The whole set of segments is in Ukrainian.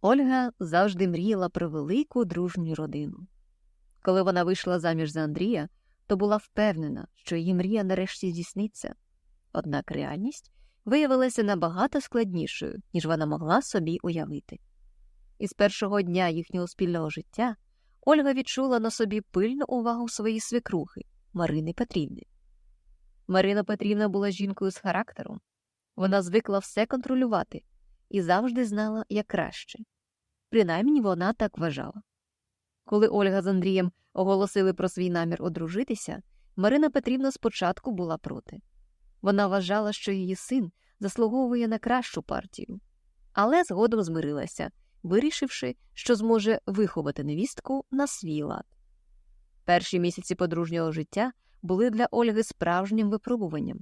Ольга завжди мріяла про велику дружню родину. Коли вона вийшла заміж за Андрія, то була впевнена, що її мрія нарешті здійсниться. Однак реальність виявилася набагато складнішою, ніж вона могла собі уявити. Із першого дня їхнього спільного життя Ольга відчула на собі пильну увагу своєї свекрухи Марини Петрівни. Марина Петрівна була жінкою з характером. Вона звикла все контролювати і завжди знала, як краще. Принаймні вона так вважала. Коли Ольга з Андрієм оголосили про свій намір одружитися, Марина Петрівна спочатку була проти. Вона вважала, що її син заслуговує на кращу партію, але згодом змирилася, вирішивши, що зможе виховати невістку на свій лад. Перші місяці подружнього життя були для Ольги справжнім випробуванням.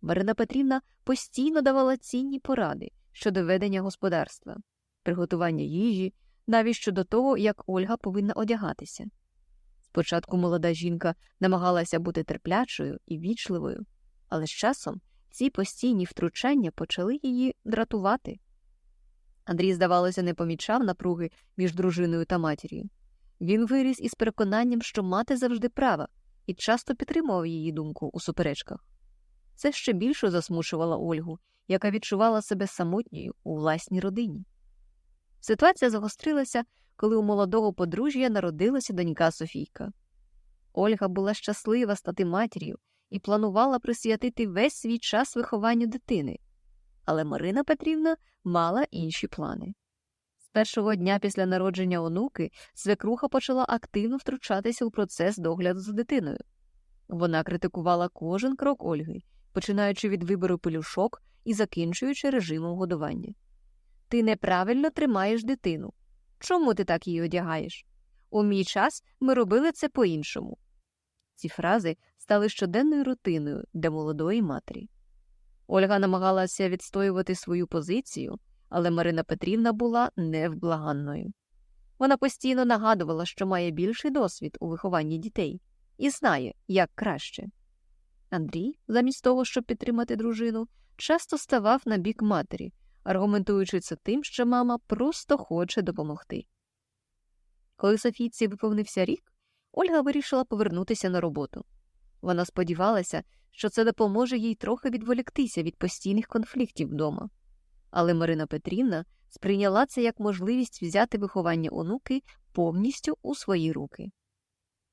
Марина Петрівна постійно давала цінні поради щодо ведення господарства, приготування їжі, навіть щодо того, як Ольга повинна одягатися. Спочатку молода жінка намагалася бути терплячою і вічливою, але з часом ці постійні втручання почали її дратувати. Андрій, здавалося, не помічав напруги між дружиною та матір'ю. Він виріс із переконанням, що мати завжди права, і часто підтримував її думку у суперечках. Це ще більше засмушувало Ольгу, яка відчувала себе самотньою у власній родині. Ситуація загострилася, коли у молодого подружжя народилася донька Софійка. Ольга була щаслива стати матір'ю і планувала присвятити весь свій час вихованню дитини, але Марина Петрівна мала інші плани. З першого дня після народження онуки свекруха почала активно втручатися у процес догляду за дитиною. Вона критикувала кожен крок Ольги, починаючи від вибору пелюшок і закінчуючи режимом годування. Ти неправильно тримаєш дитину. Чому ти так її одягаєш? У мій час ми робили це по іншому. Ці фрази стали щоденною рутиною для молодої матері. Ольга намагалася відстоювати свою позицію, але Марина Петрівна була невблаганною. Вона постійно нагадувала, що має більший досвід у вихованні дітей і знає, як краще. Андрій, замість того, щоб підтримати дружину, часто ставав на бік матері, аргументуючи це тим, що мама просто хоче допомогти. Коли Софійці виповнився рік, Ольга вирішила повернутися на роботу. Вона сподівалася, що це допоможе їй трохи відволіктися від постійних конфліктів вдома. Але Марина Петрівна сприйняла це як можливість взяти виховання онуки повністю у свої руки.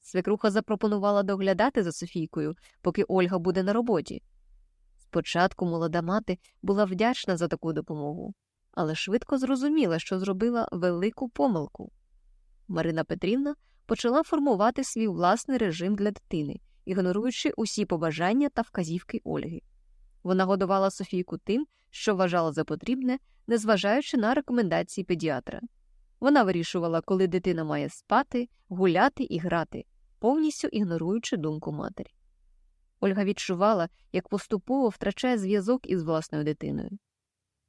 Свекруха запропонувала доглядати за Софійкою, поки Ольга буде на роботі. Спочатку молода мати була вдячна за таку допомогу, але швидко зрозуміла, що зробила велику помилку. Марина Петрівна почала формувати свій власний режим для дитини, ігноруючи усі побажання та вказівки Ольги. Вона годувала Софійку тим, що вважала за потрібне, незважаючи на рекомендації педіатра. Вона вирішувала, коли дитина має спати, гуляти і грати, повністю ігноруючи думку матері. Ольга відчувала, як поступово втрачає зв'язок із власною дитиною.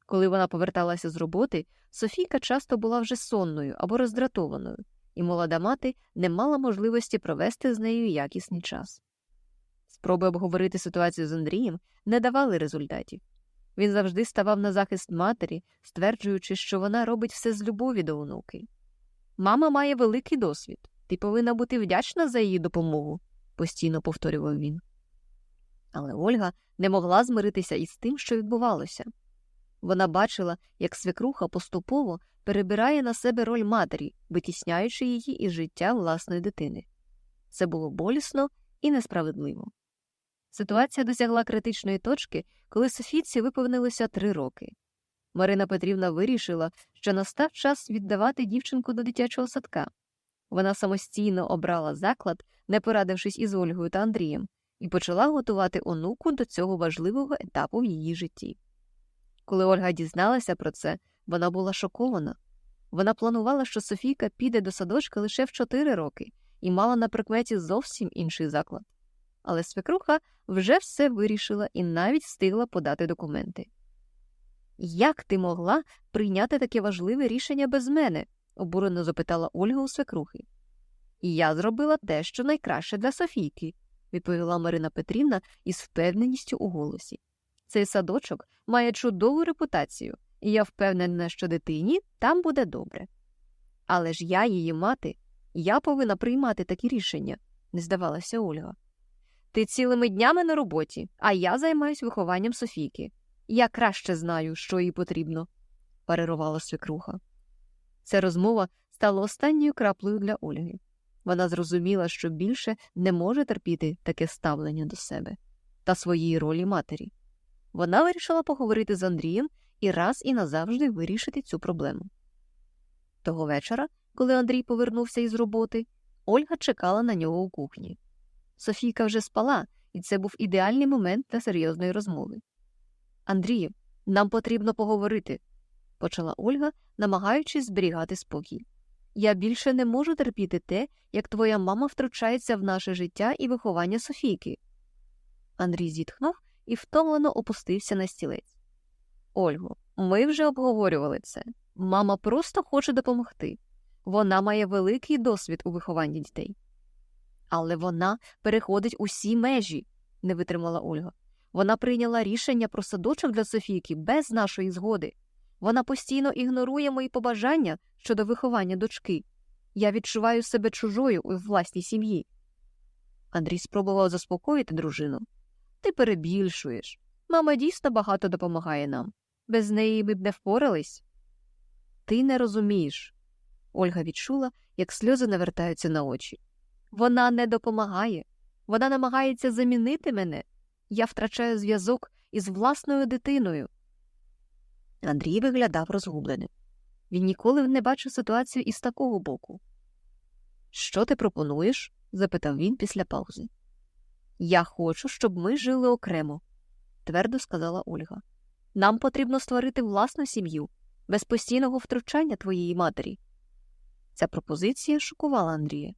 Коли вона поверталася з роботи, Софійка часто була вже сонною або роздратованою, і молода мати не мала можливості провести з нею якісний час. Спроби обговорити ситуацію з Андрієм не давали результатів. Він завжди ставав на захист матері, стверджуючи, що вона робить все з любові до онуки. Мама має великий досвід, ти повинна бути вдячна за її допомогу, постійно повторював він. Але Ольга не могла змиритися із тим, що відбувалося. Вона бачила, як свекруха поступово перебирає на себе роль матері, витісняючи її із життя власної дитини. Це було болісно і несправедливо. Ситуація досягла критичної точки, коли Софійці виповнилося три роки. Марина Петрівна вирішила, що настав час віддавати дівчинку до дитячого садка. Вона самостійно обрала заклад, не порадившись із Ольгою та Андрієм, і почала готувати онуку до цього важливого етапу в її житті. Коли Ольга дізналася про це, вона була шокована. Вона планувала, що Софійка піде до садочка лише в чотири роки і мала на прикметі зовсім інший заклад. Але свекруха вже все вирішила і навіть встигла подати документи. Як ти могла прийняти таке важливе рішення без мене? обурено запитала Ольга у свекрухи. Я зробила те, що найкраще для Софійки, відповіла Марина Петрівна із впевненістю у голосі. Цей садочок має чудову репутацію, і я впевнена, що дитині там буде добре. Але ж я її мати, я повинна приймати такі рішення, не здавалася Ольга. Ти цілими днями на роботі, а я займаюсь вихованням Софійки. Я краще знаю, що їй потрібно, парирувала свекруха. Ця розмова стала останньою краплею для Ольги. Вона зрозуміла, що більше не може терпіти таке ставлення до себе та своєї ролі матері. Вона вирішила поговорити з Андрієм і раз і назавжди вирішити цю проблему. Того вечора, коли Андрій повернувся із роботи, Ольга чекала на нього у кухні. Софійка вже спала, і це був ідеальний момент для серйозної розмови. Андрію, нам потрібно поговорити, почала Ольга, намагаючись зберігати спокій. Я більше не можу терпіти те, як твоя мама втручається в наше життя і виховання Софійки. Андрій зітхнув і втомлено опустився на стілець. Ольго, ми вже обговорювали це. Мама просто хоче допомогти. Вона має великий досвід у вихованні дітей. Але вона переходить усі межі, не витримала Ольга. Вона прийняла рішення про садочок для Софійки без нашої згоди. Вона постійно ігнорує мої побажання щодо виховання дочки. Я відчуваю себе чужою у власній сім'ї. Андрій спробував заспокоїти дружину. Ти перебільшуєш. Мама дійсно багато допомагає нам. Без неї ми б не впорались. Ти не розумієш. Ольга відчула, як сльози навертаються на очі. Вона не допомагає, вона намагається замінити мене. Я втрачаю зв'язок із власною дитиною. Андрій виглядав розгубленим. Він ніколи не бачив ситуацію із такого боку. Що ти пропонуєш? запитав він після паузи. Я хочу, щоб ми жили окремо, твердо сказала Ольга. Нам потрібно створити власну сім'ю, без постійного втручання твоєї матері. Ця пропозиція шокувала Андрія.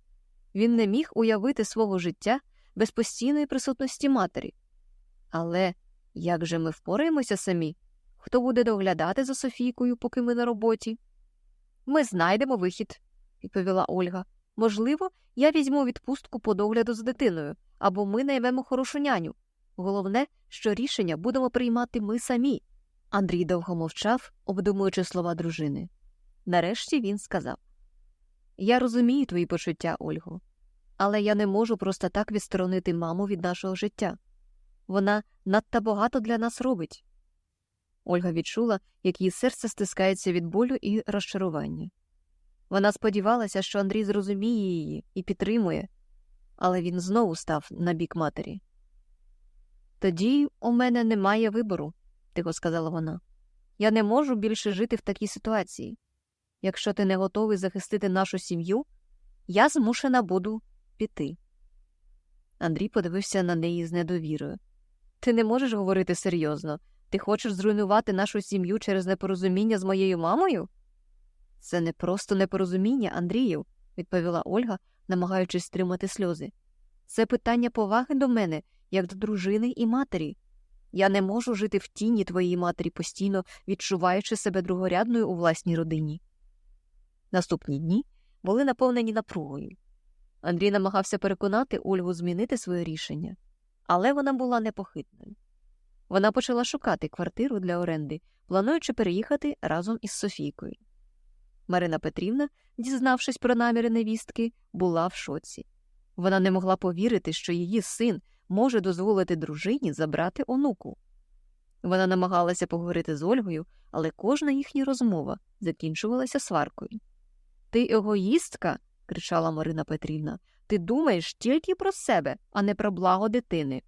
Він не міг уявити свого життя без постійної присутності матері. Але як же ми впораємося самі? Хто буде доглядати за Софійкою, поки ми на роботі? Ми знайдемо вихід, відповіла Ольга. Можливо, я візьму відпустку по догляду за дитиною, або ми наймемо хорошу няню. Головне, що рішення будемо приймати ми самі. Андрій довго мовчав, обдумуючи слова дружини. Нарешті він сказав Я розумію твої почуття, Ольго, але я не можу просто так відсторонити маму від нашого життя. Вона надто багато для нас робить. Ольга відчула, як її серце стискається від болю і розчарування. Вона сподівалася, що Андрій зрозуміє її і підтримує, але він знову став на бік матері. Тоді у мене немає вибору, тихо сказала вона. Я не можу більше жити в такій ситуації. Якщо ти не готовий захистити нашу сім'ю, я змушена буду піти. Андрій подивився на неї з недовірою. Ти не можеш говорити серйозно. Ти хочеш зруйнувати нашу сім'ю через непорозуміння з моєю мамою? Це не просто непорозуміння, Андрію, відповіла Ольга, намагаючись стримати сльози. Це питання поваги до мене, як до дружини і матері. Я не можу жити в тіні твоєї матері, постійно відчуваючи себе другорядною у власній родині. Наступні дні були наповнені напругою. Андрій намагався переконати Ольгу змінити своє рішення, але вона була непохитною. Вона почала шукати квартиру для оренди, плануючи переїхати разом із Софійкою. Марина Петрівна, дізнавшись про наміри невістки, була в шоці. Вона не могла повірити, що її син може дозволити дружині забрати онуку. Вона намагалася поговорити з Ольгою, але кожна їхня розмова закінчувалася сваркою. Ти егоїстка, кричала Марина Петрівна, ти думаєш тільки про себе, а не про благо дитини.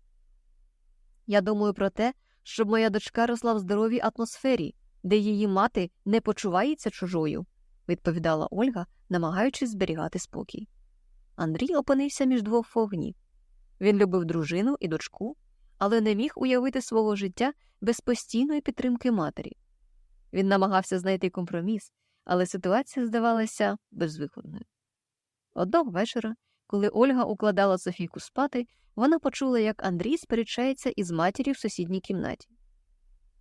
Я думаю про те, щоб моя дочка росла в здоровій атмосфері, де її мати не почувається чужою, відповідала Ольга, намагаючись зберігати спокій. Андрій опинився між двох вогнів. Він любив дружину і дочку, але не міг уявити свого життя без постійної підтримки матері. Він намагався знайти компроміс, але ситуація здавалася безвиходною. Одного вечора, коли Ольга укладала Софійку спати, вона почула, як Андрій сперечається із матір'ю в сусідній кімнаті.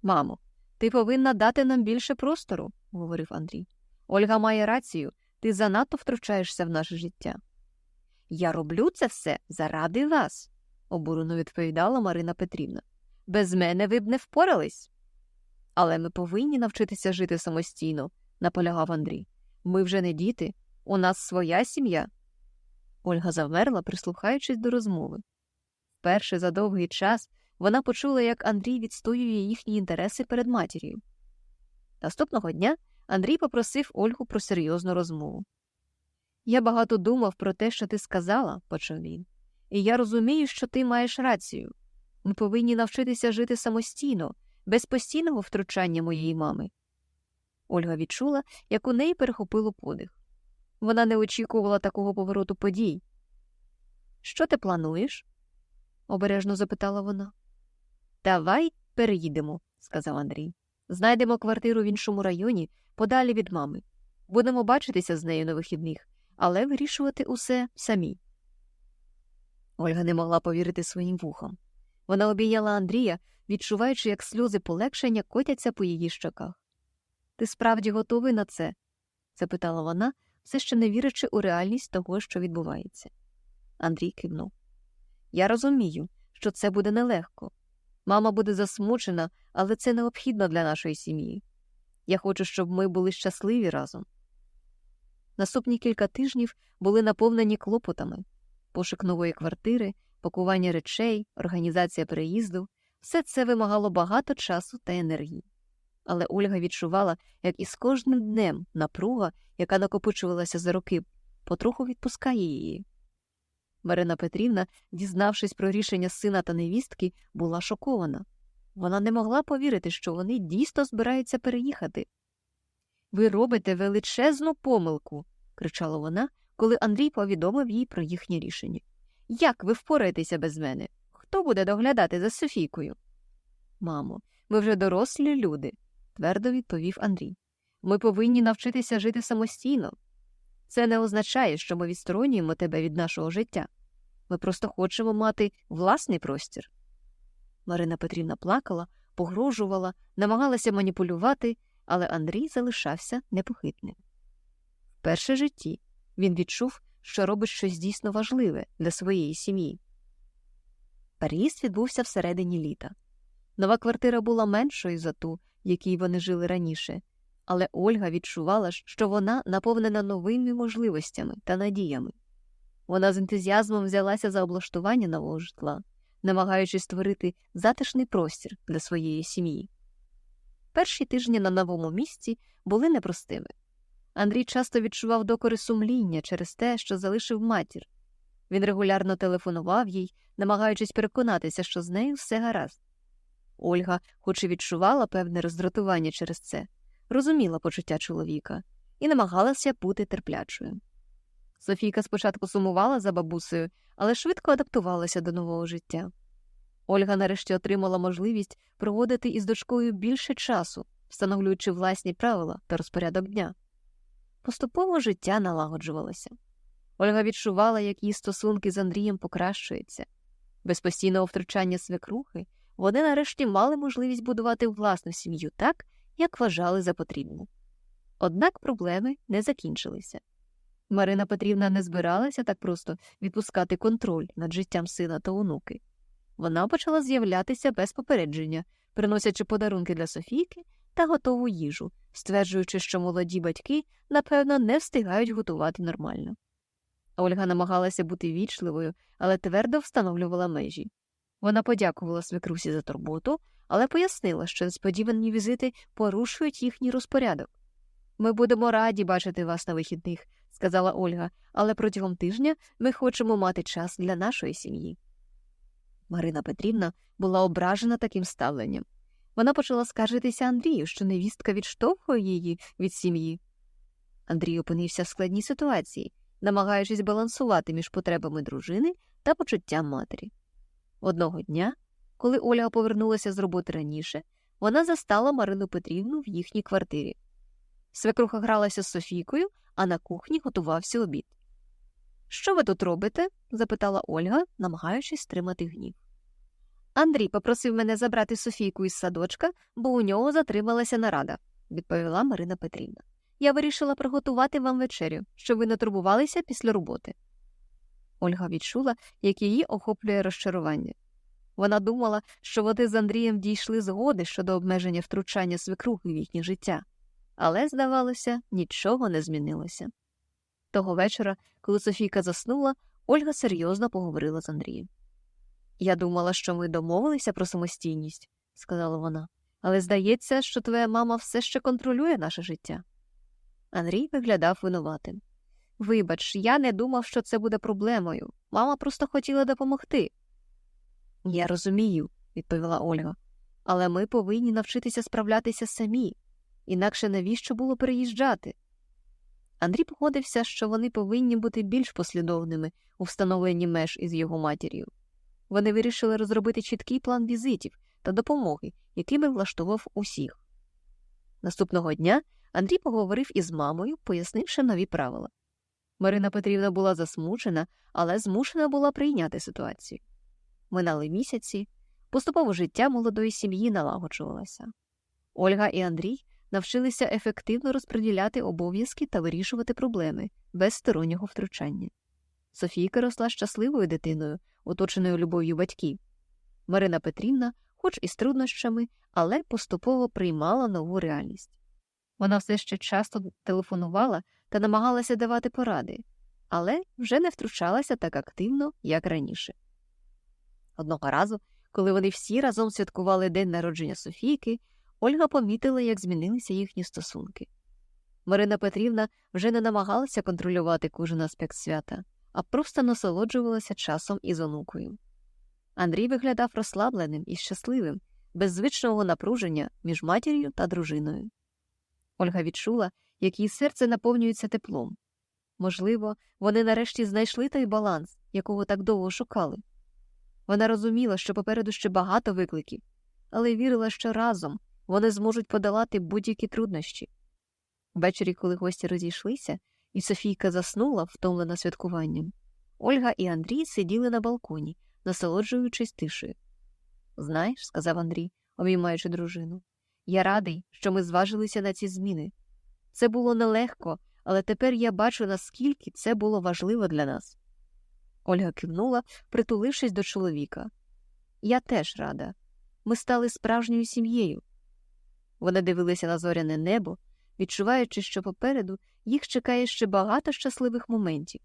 Мамо, ти повинна дати нам більше простору, говорив Андрій. Ольга має рацію, ти занадто втручаєшся в наше життя. Я роблю це все заради вас, обурено відповідала Марина Петрівна. Без мене ви б не впорались. Але ми повинні навчитися жити самостійно, наполягав Андрій. Ми вже не діти, у нас своя сім'я. Ольга завмерла, прислухаючись до розмови. Вперше за довгий час вона почула, як Андрій відстоює їхні інтереси перед матір'ю. Наступного дня Андрій попросив Ольгу про серйозну розмову. Я багато думав про те, що ти сказала, почав він, і я розумію, що ти маєш рацію. Ми повинні навчитися жити самостійно, без постійного втручання моєї мами. Ольга відчула, як у неї перехопило подих. Вона не очікувала такого повороту подій. Що ти плануєш? Обережно запитала вона. Давай переїдемо, сказав Андрій. Знайдемо квартиру в іншому районі, подалі від мами. Будемо бачитися з нею на вихідних, але вирішувати усе самі. Ольга не могла повірити своїм вухам. Вона обійняла Андрія, відчуваючи, як сльози полегшення котяться по її щоках. Ти справді готовий на це? запитала вона, все ще не вірячи у реальність того, що відбувається. Андрій кивнув. Я розумію, що це буде нелегко. Мама буде засмучена, але це необхідно для нашої сім'ї. Я хочу, щоб ми були щасливі разом. Наступні кілька тижнів були наповнені клопотами пошук нової квартири, пакування речей, організація переїзду все це вимагало багато часу та енергії. Але Ольга відчувала, як із кожним днем напруга, яка накопичувалася за роки, потроху відпускає її. Марина Петрівна, дізнавшись про рішення сина та невістки, була шокована. Вона не могла повірити, що вони дійсно збираються переїхати. Ви робите величезну помилку, кричала вона, коли Андрій повідомив їй про їхнє рішення. Як ви впораєтеся без мене? Хто буде доглядати за Софійкою? Мамо, ми вже дорослі люди, твердо відповів Андрій. Ми повинні навчитися жити самостійно. Це не означає, що ми відсторонюємо тебе від нашого життя. Ми просто хочемо мати власний простір. Марина Петрівна плакала, погрожувала, намагалася маніпулювати, але Андрій залишався непохитним. В житті він відчув, що робить щось дійсно важливе для своєї сім'ї. Переїзд відбувся всередині літа. Нова квартира була меншою за ту, в якій вони жили раніше, але Ольга відчувала, що вона наповнена новими можливостями та надіями. Вона з ентузіазмом взялася за облаштування нового житла, намагаючись створити затишний простір для своєї сім'ї. Перші тижні на новому місці були непростими. Андрій часто відчував докори сумління через те, що залишив матір. Він регулярно телефонував їй, намагаючись переконатися, що з нею все гаразд. Ольга, хоч і відчувала певне роздратування через це, розуміла почуття чоловіка і намагалася бути терплячою. Софійка спочатку сумувала за бабусею, але швидко адаптувалася до нового життя. Ольга нарешті отримала можливість проводити із дочкою більше часу, встановлюючи власні правила та розпорядок дня. Поступово життя налагоджувалося. Ольга відчувала, як її стосунки з Андрієм покращуються. Без постійного втручання свекрухи вони нарешті мали можливість будувати власну сім'ю так, як вважали за потрібне. Однак проблеми не закінчилися. Марина Петрівна не збиралася так просто відпускати контроль над життям сина та онуки. Вона почала з'являтися без попередження, приносячи подарунки для Софійки та готову їжу, стверджуючи, що молоді батьки, напевно, не встигають готувати нормально. Ольга намагалася бути вічливою, але твердо встановлювала межі. Вона подякувала свекрусі за турботу, але пояснила, що несподівані візити порушують їхній розпорядок. Ми будемо раді бачити вас на вихідних, сказала Ольга, але протягом тижня ми хочемо мати час для нашої сім'ї. Марина Петрівна була ображена таким ставленням. Вона почала скаржитися Андрію, що невістка відштовхує її від сім'ї. Андрій опинився в складній ситуації, намагаючись балансувати між потребами дружини та почуттям матері. Одного дня, коли Ольга повернулася з роботи раніше, вона застала Марину Петрівну в їхній квартирі. Свекруха гралася з Софійкою, а на кухні готувався обід. Що ви тут робите? запитала Ольга, намагаючись стримати гнів. Андрій попросив мене забрати Софійку із садочка, бо у нього затрималася нарада, відповіла Марина Петрівна. Я вирішила приготувати вам вечерю, щоб ви не турбувалися після роботи. Ольга відчула, як її охоплює розчарування. Вона думала, що вони з Андрієм дійшли згоди щодо обмеження втручання свекрухи в їхнє життя, але, здавалося, нічого не змінилося. Того вечора, коли Софійка заснула, Ольга серйозно поговорила з Андрієм. Я думала, що ми домовилися про самостійність, сказала вона, але здається, що твоя мама все ще контролює наше життя. Андрій виглядав винуватим. Вибач, я не думав, що це буде проблемою. Мама просто хотіла допомогти. Я розумію, відповіла Ольга, але ми повинні навчитися справлятися самі, інакше навіщо було переїжджати? Андрій погодився, що вони повинні бути більш послідовними у встановленні меж із його матір'ю. Вони вирішили розробити чіткий план візитів та допомоги, який би влаштував усіх. Наступного дня Андрій поговорив із мамою, пояснивши нові правила. Марина Петрівна була засмучена, але змушена була прийняти ситуацію. Минали місяці, поступово життя молодої сім'ї налагоджувалося. Ольга і Андрій навчилися ефективно розподіляти обов'язки та вирішувати проблеми без стороннього втручання. Софійка росла щасливою дитиною, оточеною любов'ю батьків. Марина Петрівна, хоч і з труднощами, але поступово приймала нову реальність. Вона все ще часто телефонувала та намагалася давати поради, але вже не втручалася так активно, як раніше. Одного разу, коли вони всі разом святкували день народження Софійки, Ольга помітила, як змінилися їхні стосунки. Марина Петрівна вже не намагалася контролювати кожен аспект свята, а просто насолоджувалася часом із онукою. Андрій виглядав розслабленим і щасливим, без звичного напруження між матір'ю та дружиною. Ольга відчула, як її серце наповнюється теплом. Можливо, вони нарешті знайшли той баланс, якого так довго шукали. Вона розуміла, що попереду ще багато викликів, але вірила, що разом вони зможуть подолати будь-які труднощі. Ввечері, коли гості розійшлися, і Софійка заснула, втомлена святкуванням, Ольга і Андрій сиділи на балконі, насолоджуючись тишею. Знаєш, сказав Андрій, обіймаючи дружину, я радий, що ми зважилися на ці зміни. Це було нелегко, але тепер я бачу, наскільки це було важливо для нас. Ольга кивнула, притулившись до чоловіка. Я теж рада. Ми стали справжньою сім'єю. Вони дивилися на зоряне небо, відчуваючи, що попереду їх чекає ще багато щасливих моментів.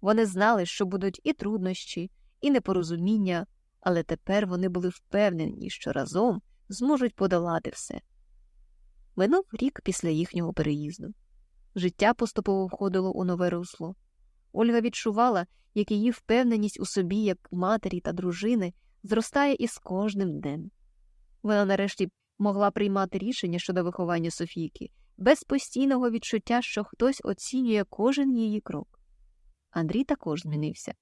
Вони знали, що будуть і труднощі, і непорозуміння, але тепер вони були впевнені, що разом зможуть подолати все. Минув рік після їхнього переїзду. Життя поступово входило у нове русло. Ольга відчувала, як її впевненість у собі, як матері та дружини, зростає із кожним днем. Вона нарешті могла приймати рішення щодо виховання Софійки без постійного відчуття, що хтось оцінює кожен її крок. Андрій також змінився.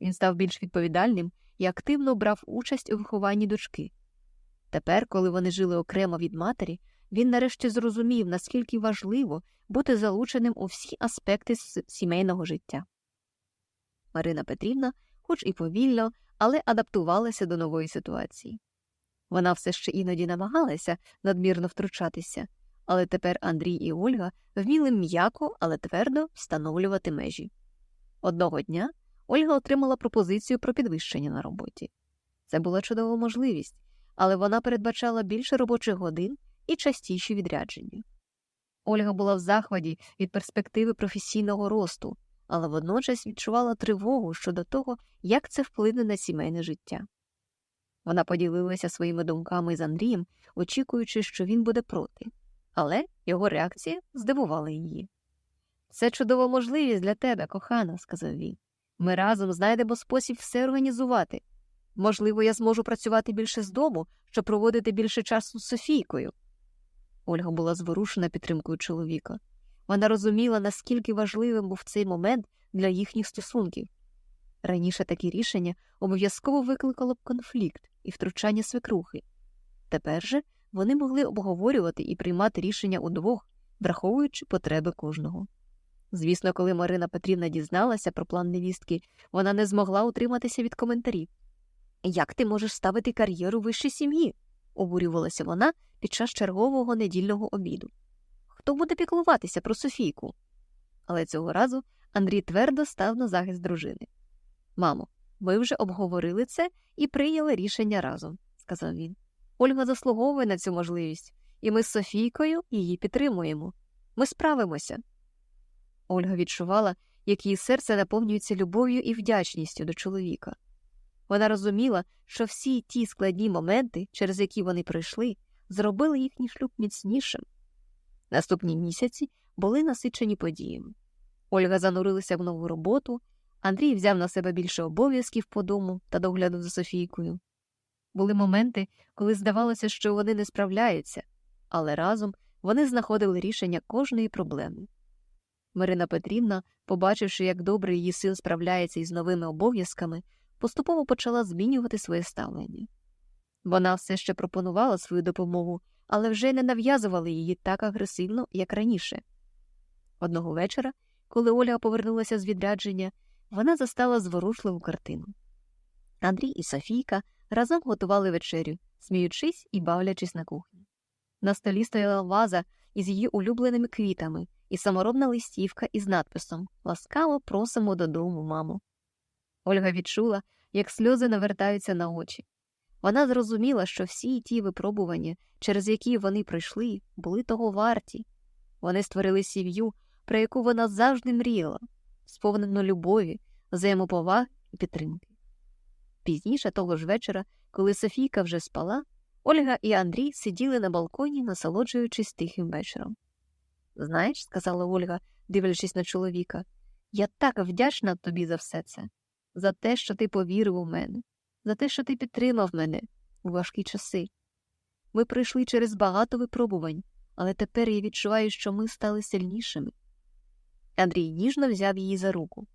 Він став більш відповідальним і активно брав участь у вихованні дочки. Тепер, коли вони жили окремо від матері, він нарешті зрозумів, наскільки важливо бути залученим у всі аспекти сімейного життя. Марина Петрівна, хоч і повільно, але адаптувалася до нової ситуації. Вона все ще іноді намагалася надмірно втручатися, але тепер Андрій і Ольга вміли м'яко, але твердо встановлювати межі. Одного дня Ольга отримала пропозицію про підвищення на роботі. Це була чудова можливість, але вона передбачала більше робочих годин і частіші відрядження. Ольга була в захваті від перспективи професійного росту, але водночас відчувала тривогу щодо того, як це вплине на сімейне життя. Вона поділилася своїми думками з Андрієм, очікуючи, що він буде проти, але його реакція здивувала її. Це чудова можливість для тебе, кохана, сказав він. Ми разом знайдемо спосіб все організувати. Можливо, я зможу працювати більше з дому, щоб проводити більше часу з Софійкою. Ольга була зворушена підтримкою чоловіка. Вона розуміла, наскільки важливим був цей момент для їхніх стосунків. Раніше таке рішення обов'язково викликало б конфлікт і втручання свекрухи. Тепер же вони могли обговорювати і приймати рішення удвох, враховуючи потреби кожного. Звісно, коли Марина Петрівна дізналася про план невістки, вона не змогла утриматися від коментарів. Як ти можеш ставити кар'єру вище сім'ї? Обурювалася вона під час чергового недільного обіду. Хто буде піклуватися про Софійку? Але цього разу Андрій твердо став на захист дружини. Мамо, ми вже обговорили це, і прийняли рішення разом, сказав він. Ольга заслуговує на цю можливість, і ми з Софійкою її підтримуємо. Ми справимося. Ольга відчувала, як її серце наповнюється любов'ю і вдячністю до чоловіка. Вона розуміла, що всі ті складні моменти, через які вони пройшли, зробили їхній шлюб міцнішим. Наступні місяці були насичені подіями. Ольга занурилася в нову роботу, Андрій взяв на себе більше обов'язків по дому та догляду за Софійкою. Були моменти, коли здавалося, що вони не справляються, але разом вони знаходили рішення кожної проблеми. Марина Петрівна, побачивши, як добре її син справляється із новими обов'язками, поступово почала змінювати своє ставлення. Вона все ще пропонувала свою допомогу, але вже не нав'язувала її так агресивно, як раніше. Одного вечора, коли Оля повернулася з відрядження, вона застала зворушливу картину. Андрій і Софійка разом готували вечерю, сміючись і бавлячись на кухні. На столі стояла ваза із її улюбленими квітами і саморобна листівка із надписом Ласкаво просимо додому, мамо. Ольга відчула, як сльози навертаються на очі. Вона зрозуміла, що всі ті випробування, через які вони пройшли, були того варті. Вони створили сім'ю, про яку вона завжди мріяла, сповнену любові, взаємоповаги і підтримки. Пізніше того ж вечора, коли Софійка вже спала, Ольга і Андрій сиділи на балконі, насолоджуючись тихим вечором. Знаєш, сказала Ольга, дивлячись на чоловіка, я так вдячна тобі за все це, за те, що ти повірив у мене, за те, що ти підтримав мене у важкі часи. Ми пройшли через багато випробувань, але тепер я відчуваю, що ми стали сильнішими. Андрій ніжно взяв її за руку.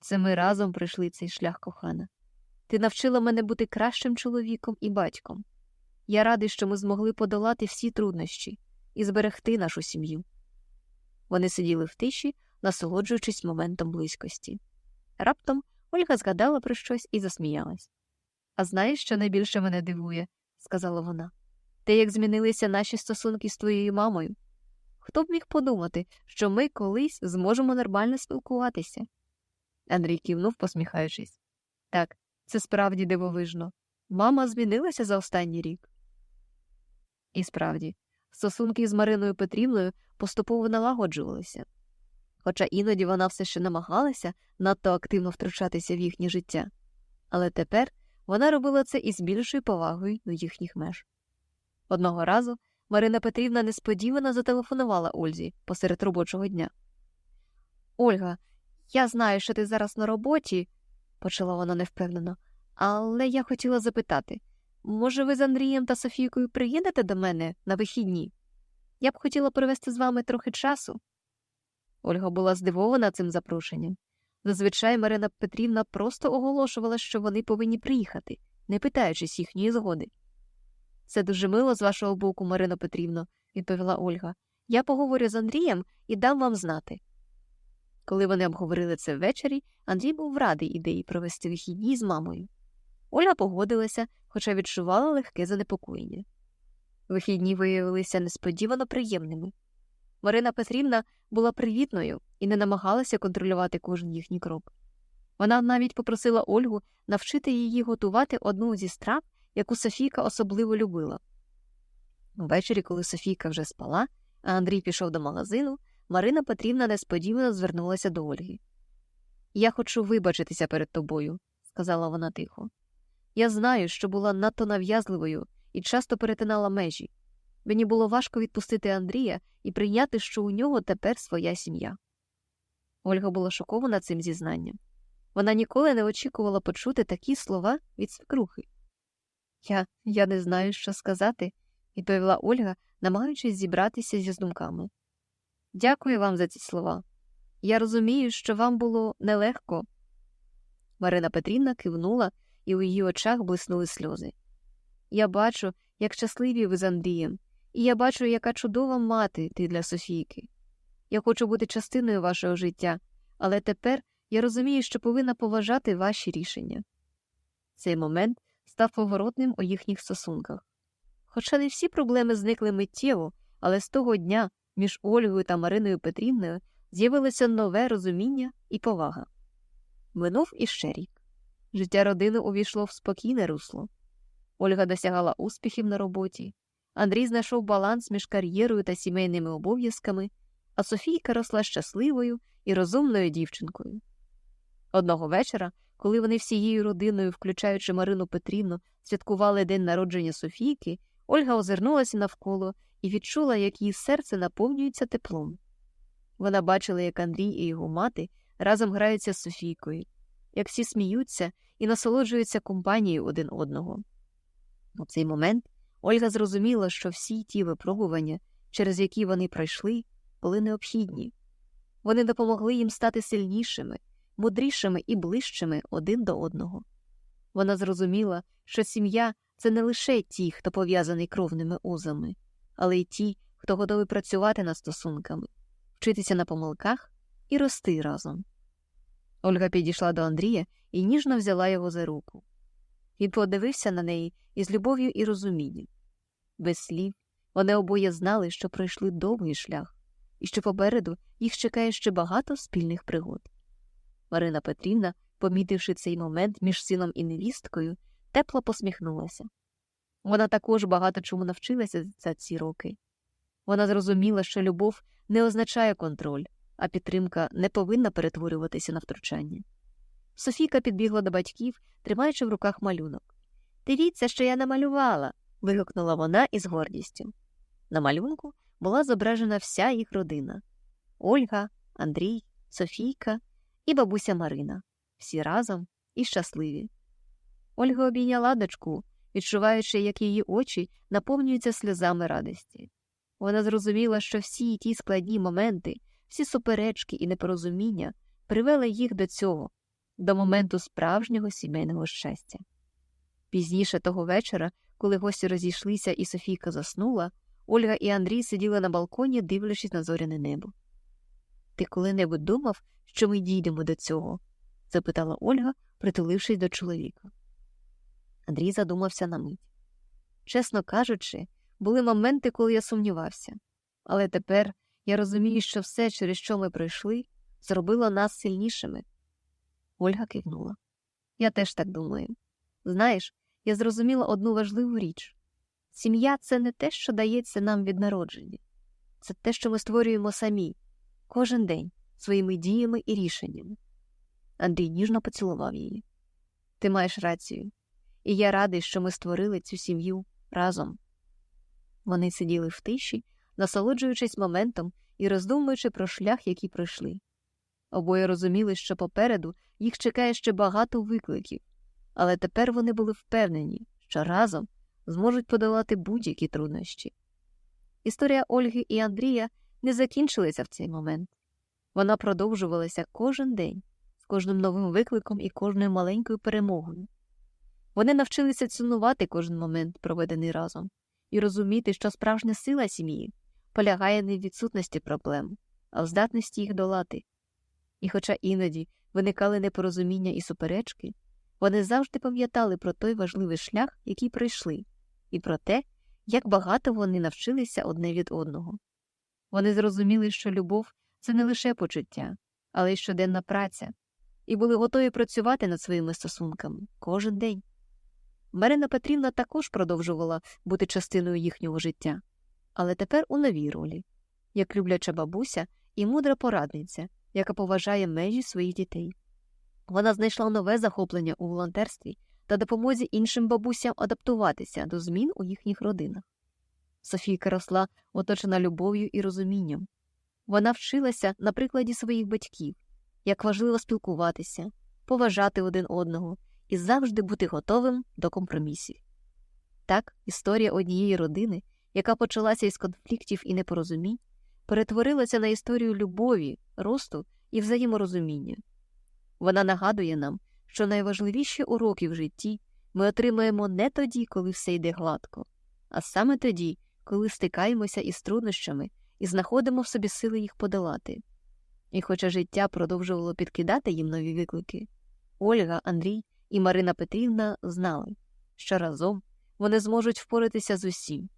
Це ми разом пройшли цей шлях кохана. Ти навчила мене бути кращим чоловіком і батьком. Я радий, що ми змогли подолати всі труднощі і зберегти нашу сім'ю. Вони сиділи в тиші, насолоджуючись моментом близькості. Раптом Ольга згадала про щось і засміялась. А знаєш, що найбільше мене дивує, сказала вона. Те, як змінилися наші стосунки з твоєю мамою. Хто б міг подумати, що ми колись зможемо нормально спілкуватися? Андрій кивнув, посміхаючись. Так, це справді дивовижно. Мама змінилася за останній рік. І справді, стосунки з Мариною Петрівною поступово налагоджувалися. Хоча іноді вона все ще намагалася надто активно втручатися в їхнє життя, але тепер вона робила це із більшою повагою до їхніх меж. Одного разу Марина Петрівна несподівано зателефонувала Ользі посеред робочого дня. Ольга, я знаю, що ти зараз на роботі, почала вона невпевнено, але я хотіла запитати може, ви з Андрієм та Софійкою приїдете до мене на вихідні? Я б хотіла провести з вами трохи часу. Ольга була здивована цим запрошенням. Зазвичай Марина Петрівна просто оголошувала, що вони повинні приїхати, не питаючись їхньої згоди. Це дуже мило з вашого боку, Марина Петрівно, відповіла Ольга. Я поговорю з Андрієм і дам вам знати. Коли вони обговорили це ввечері, Андрій був радий ідеї провести вихідні з мамою. Оля погодилася, хоча відчувала легке занепокоєння. Вихідні виявилися несподівано приємними. Марина Петрівна була привітною і не намагалася контролювати кожен їхній крок. Вона навіть попросила Ольгу навчити її готувати одну зі страв, яку Софійка особливо любила. Ввечері, коли Софійка вже спала, а Андрій пішов до магазину, Марина Петрівна несподівано звернулася до Ольги. Я хочу вибачитися перед тобою, сказала вона тихо. Я знаю, що була надто нав'язливою і часто перетинала межі. Мені було важко відпустити Андрія і прийняти, що у нього тепер своя сім'я. Ольга була шокована цим зізнанням. Вона ніколи не очікувала почути такі слова від свекрухи. Я я не знаю, що сказати, відповіла Ольга, намагаючись зібратися зі думками. Дякую вам за ці слова. Я розумію, що вам було нелегко. Марина Петрівна кивнула, і у її очах блиснули сльози. Я бачу, як щасливі ви з Андрієм, і я бачу, яка чудова мати ти для Софійки. Я хочу бути частиною вашого життя, але тепер я розумію, що повинна поважати ваші рішення. Цей момент став поворотним у їхніх стосунках. Хоча не всі проблеми зникли миттєво, але з того дня між Ольгою та Мариною Петрівною з'явилося нове розуміння і повага. Минув іще рік. Життя родини увійшло в спокійне русло. Ольга досягала успіхів на роботі, Андрій знайшов баланс між кар'єрою та сімейними обов'язками, а Софійка росла щасливою і розумною дівчинкою. Одного вечора, коли вони всією родиною, включаючи Марину Петрівну, святкували день народження Софійки, Ольга озирнулася навколо і відчула, як її серце наповнюється теплом. Вона бачила, як Андрій і його мати разом граються з Софійкою, як всі сміються і насолоджуються компанією один одного. У цей момент Ольга зрозуміла, що всі ті випробування, через які вони пройшли, були необхідні. Вони допомогли їм стати сильнішими, мудрішими і ближчими один до одного. Вона зрозуміла, що сім'я це не лише ті, хто пов'язаний кровними узами, але й ті, хто готовий працювати над стосунками, вчитися на помилках і рости разом. Ольга підійшла до Андрія і ніжно взяла його за руку. Він подивився на неї із любов'ю і розумінням. Без слів вони обоє знали, що пройшли довгий шлях, і що попереду їх чекає ще багато спільних пригод. Марина Петрівна, помітивши цей момент між сином і невісткою, тепло посміхнулася. Вона також багато чому навчилася за ці роки. Вона зрозуміла, що любов не означає контроль, а підтримка не повинна перетворюватися на втручання. Софійка підбігла до батьків, тримаючи в руках малюнок. Дивіться, що я намалювала. Вигукнула вона із гордістю. На малюнку була зображена вся їх родина Ольга, Андрій, Софійка і бабуся Марина, всі разом і щасливі. Ольга обійняла дочку, відчуваючи, як її очі наповнюються сльозами радості. Вона зрозуміла, що всі ті складні моменти, всі суперечки і непорозуміння привели їх до цього, до моменту справжнього сімейного щастя. Пізніше того вечора, коли гості розійшлися і Софійка заснула, Ольга і Андрій сиділи на балконі, дивлячись на зоряне небо. Ти коли-небудь думав, що ми дійдемо до цього? запитала Ольга, притулившись до чоловіка. Андрій задумався на мить. Чесно кажучи, були моменти, коли я сумнівався, але тепер я розумію, що все, через що ми пройшли, зробило нас сильнішими. Ольга кивнула. Я теж так думаю. Знаєш, я зрозуміла одну важливу річ сім'я це не те, що дається нам від народження, це те, що ми створюємо самі, кожен день, своїми діями і рішеннями. Андрій ніжно поцілував її. Ти маєш рацію, і я радий, що ми створили цю сім'ю разом. Вони сиділи в тиші, насолоджуючись моментом і роздумуючи про шлях, який пройшли. Обоє розуміли, що попереду їх чекає ще багато викликів, але тепер вони були впевнені, що разом зможуть подолати будь-які труднощі. Історія Ольги і Андрія не закінчилася в цей момент. Вона продовжувалася кожен день, з кожним новим викликом і кожною маленькою перемогою. Вони навчилися цінувати кожен момент, проведений разом, і розуміти, що справжня сила сім'ї полягає не в відсутності проблем, а в здатності їх долати. І, хоча іноді виникали непорозуміння і суперечки, вони завжди пам'ятали про той важливий шлях, який пройшли, і про те, як багато вони навчилися одне від одного. Вони зрозуміли, що любов це не лише почуття, але й щоденна праця, і були готові працювати над своїми стосунками кожен день. Марина Петрівна також продовжувала бути частиною їхнього життя, але тепер у новій ролі, як любляча бабуся і мудра порадниця, яка поважає межі своїх дітей. Вона знайшла нове захоплення у волонтерстві та допомозі іншим бабусям адаптуватися до змін у їхніх родинах. Софійка росла оточена любов'ю і розумінням. Вона вчилася на прикладі своїх батьків, як важливо спілкуватися, поважати один одного і завжди бути готовим до компромісів. Так, історія однієї родини, яка почалася із конфліктів і непорозумінь, перетворилася на історію любові, росту і взаєморозуміння. Вона нагадує нам, що найважливіші уроки в житті ми отримаємо не тоді, коли все йде гладко, а саме тоді, коли стикаємося із труднощами і знаходимо в собі сили їх подолати. І хоча життя продовжувало підкидати їм нові виклики, Ольга, Андрій і Марина Петрівна знали, що разом вони зможуть впоратися з усім,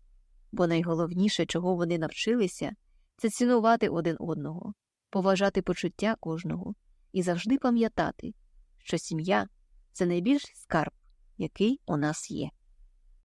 бо найголовніше, чого вони навчилися, це цінувати один одного, поважати почуття кожного і завжди пам'ятати, що сім'я це найбільший скарб, який у нас є.